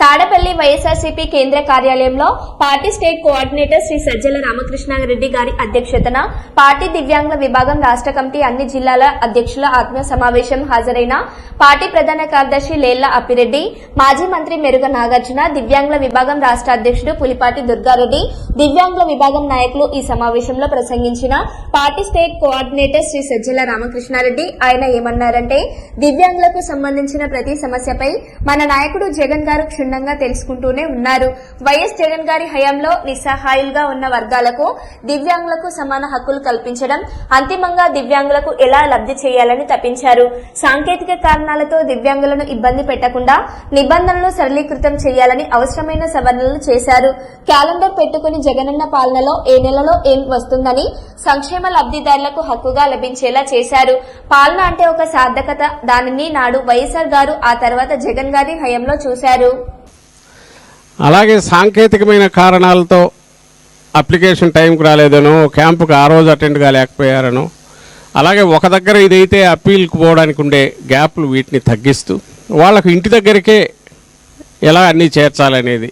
తాడపల్లి వైఎస్ఆర్సీపీ కేంద్ర కార్యాలయంలో party state coordinator Shri Sajjala Ramakrishna Reddy గారి అధ్యక్షతన పార్టీ దివ్యాంగుల విభాగం రాష్ట్ర కమిటీ అన్ని జిల్లాల అధ్యక్షుల ఆత్మీయ సమావేశం హాజరైన పార్టీ ప్రధాన కార్యదర్శి లేళ్ళ అప్పిరెడ్డి మాజీ మంత్రి మెరుగ నాగార్జున దివ్యాంగుల విభాగం రాష్ట్ర అధ్యక్షుడు పులిపాటి దుర్గారెడ్డి దివ్యాంగుల విభాగం నాయకులు ఈ సమావేశంలో ప్రసంగించిన party state coordinator Shri Sajjala Ramakrishna Reddy. ఆయన ఏమన్నారంటే దివ్యాంగులకు సంబంధించిన ప్రతి సమస్యపై మన నాయకుడు జగన్ గారు క్షుణ్ణంగా తెలుసుకుంటూనే ఉన్నారు. వైఎస్ జగన్ గారి హయాంలో నిస్సహాయులుగా ఉన్న వర్గాలకు దివ్యాంగులకు సమాన హక్కులు కల్పించడం అంతిమంగా దివ్యాంగులకు ఎలా లబ్ధి చేయాలని తప్పించారు. సాంకేతిక కారణాలతో దివ్యాంగులను ఇబ్బంది పెట్టకుండా నిబంధనలు సరళీకృతం చేయాలని అవసరమైన సవరణలు చేశారు. క్యాలెండర్ పెట్టుకుని జగనన్న పాలనలో ఏ నెలలో ఏం వస్తుందని సంక్షేమ లబ్ధిదారులకు హక్కుగా లభించేలా చేశారు. పాలన అంటే ఒక సార్థకత. దానిని నాడు వైఎస్ఆర్ గారు ఆ తర్వాత జగన్ గారి హయంలో చూశారు. అలాగే సాంకేతికమైన కారణాలతో అప్లికేషన్ టైంకి రాలేదనో క్యాంపుకి ఆ రోజు అటెండ్ కాలేకపోయారనో అలాగే ఒక దగ్గర ఇదైతే అప్పీల్కి పోవడానికి ఉండే గ్యాప్లు వీటిని తగ్గిస్తూ వాళ్ళకు ఇంటి దగ్గరికే ఎలా అన్నీ చేర్చాలనేది.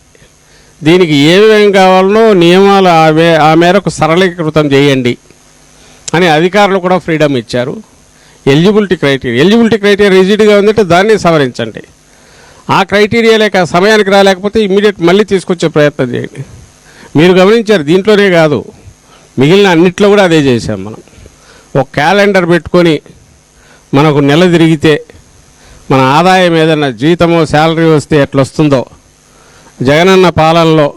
దీనికి ఏమేమి కావాలనో నియమాలు ఆ ఆ మేరకు సరళీకృతం చేయండి అని అధికారులు కూడా ఫ్రీడమ్ ఇచ్చారు. ఎలిజిబిలిటీ క్రైటీరియా ఎలిజిబిలిటీ క్రైటీరియా రిజిడ్గా ఉందంటే దాన్ని సవరించండి. ఆ క్రైటీరియా లేక సమయానికి రాలేకపోతే ఇమ్మీడియట్ మళ్ళీ తీసుకొచ్చే ప్రయత్నం చేయండి. మీరు గమనించారు దీంట్లోనే కాదు మిగిలిన అన్నిట్లో కూడా అదే చేసాం మనం. ఒక క్యాలెండర్ పెట్టుకొని మనకు నెల తిరిగితే మన ఆదాయం ఏదైనా జీతమో శాలరీ వస్తే ఎట్లొస్తుందో జగనన్న పాలనలో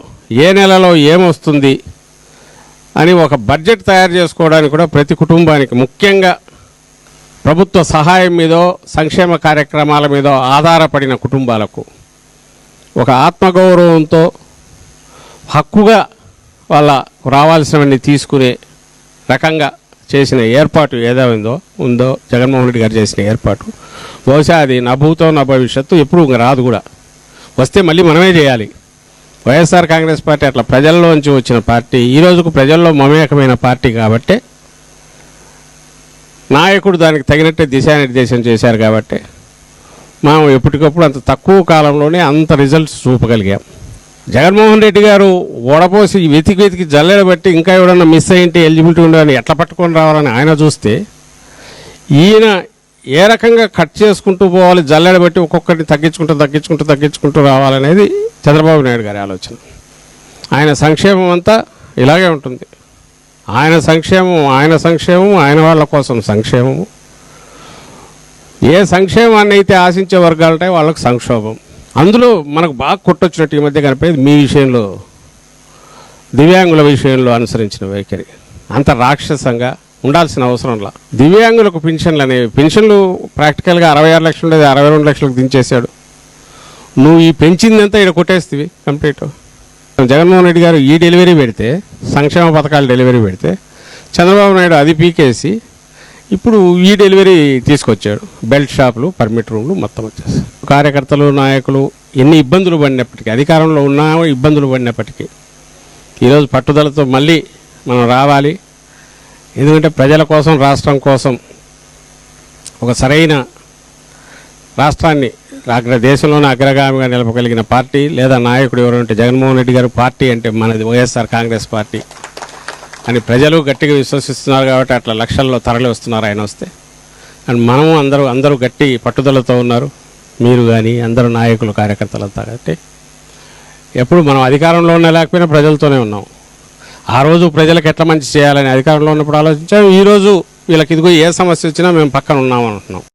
ఏ నెలలో ఏమొస్తుంది అని ఒక బడ్జెట్ తయారు చేసుకోవడానికి కూడా ప్రతి కుటుంబానికి ముఖ్యంగా ప్రభుత్వ సహాయం మీదో సంక్షేమ కార్యక్రమాల మీదో ఆధారపడిన కుటుంబాలకు ఒక ఆత్మగౌరవంతో హక్కుగా వాళ్ళ రావాల్సినవన్నీ తీసుకునే రకంగా చేసిన ఏర్పాటు ఏదో ఉందో ఉందో జగన్మోహన్ రెడ్డి గారు చేసిన ఏర్పాటు. బహుశా అది నా భూతం నా భవిష్యత్తు ఎప్పుడు ఇంక రాదు కూడా. వస్తే మళ్ళీ మనమే చేయాలి. వైఎస్ఆర్ కాంగ్రెస్ పార్టీ అట్లా ప్రజల్లోంచి వచ్చిన పార్టీ ఈ రోజుకు ప్రజల్లో మమేకమైన పార్టీ కాబట్టే నాయకుడు దానికి తగినట్టే దిశానిర్దేశం చేశారు కాబట్టి మనం ఎప్పటికప్పుడు అంత తక్కువ కాలంలోనే అంత రిజల్ట్స్ చూపగలిగాం. జగన్మోహన్ రెడ్డి గారు ఓడపోసి వెతికి వెతికి జల్లెడ బట్టి ఇంకా ఎవడన్నా మిస్ అయ్యింటే ఎలిజిబిలిటీ ఉండని ఎట్లా పట్టుకొని రావాలని ఆయన చూస్తే ఈయన ఏ రకంగా కట్ చేసుకుంటూ పోవాలి జల్లెడ బట్టి ఒక్కొక్కరిని తగ్గించుకుంటూ తగ్గించుకుంటూ తగ్గించుకుంటూ రావాలనేది చంద్రబాబు నాయుడు గారి ఆలోచన. ఆయన సంక్షేమం అంతా ఇలాగే ఉంటుంది. ఆయన సంక్షేమం ఆయన సంక్షేమం ఆయన వాళ్ళ కోసం సంక్షేమము ఏ సంక్షేమాన్ని అయితే ఆశించే వర్గాలు ఉంటాయో సంక్షోభం. అందులో మనకు బాగా కొట్టొచ్చినట్టు ఈ మధ్య కనిపేది మీ విషయంలో దివ్యాంగుల విషయంలో అనుసరించిన వైఖరి. అంత రాక్షసంగా ఉండాల్సిన అవసరంలా దివ్యాంగులకు పెన్షన్లు అనేవి పెన్షన్లు ప్రాక్టికల్గా అరవై ఆరు లక్షలు లేదా అరవై రెండు లక్షలకు దించేశాడు. నువ్వు ఈ పెంచిందంతా ఇక్కడ కొట్టేస్తుంది కంప్లీట్. జగన్మోహన్ రెడ్డి గారు ఈ డెలివరీ పెడితే సంక్షేమ పథకాలు డెలివరీ పెడితే చంద్రబాబు నాయుడు అది పీకేసి ఇప్పుడు ఈ డెలివరీ తీసుకొచ్చాడు. బెల్ట్ షాపులు పర్మిట్ రూమ్లు మొత్తం వచ్చేసి. కార్యకర్తలు నాయకులు ఎన్ని ఇబ్బందులు పడినప్పటికీ అధికారంలో ఉన్నా ఇబ్బందులు పడినప్పటికీ ఈరోజు పట్టుదలతో మళ్ళీ మనం రావాలి. ఎందుకంటే ప్రజల కోసం రాష్ట్రం కోసం ఒక సరైన రాష్ట్రాన్ని అగ్ర దేశంలోనే అగ్రగామిగా నిలపగలిగిన పార్టీ లేదా నాయకుడు ఎవరంటే జగన్మోహన్ రెడ్డి గారు పార్టీ అంటే మనది వైఎస్ఆర్ కాంగ్రెస్ పార్టీ. అని ప్రజలు గట్టిగా విశ్వసిస్తున్నారు కాబట్టి అట్లా లక్షల్లో తరలి వస్తున్నారు ఆయన వస్తే. అండ్ మనము అందరూ అందరూ గట్టి పట్టుదలతో ఉన్నారు. మీరు కానీ అందరూ నాయకులు కార్యకర్తలంతా కాబట్టి ఎప్పుడు మనం అధికారంలో ఉన్న లేకపోయినా ప్రజలతోనే ఉన్నాం. ఆ రోజు ప్రజలకు ఎట్లా మంచి చేయాలని అధికారంలో ఉన్నప్పుడు ఆలోచించాం. ఈరోజు వీళ్ళకి ఇదిగో ఏ సమస్య వచ్చినా మేము పక్కన ఉన్నాం అంటున్నాం.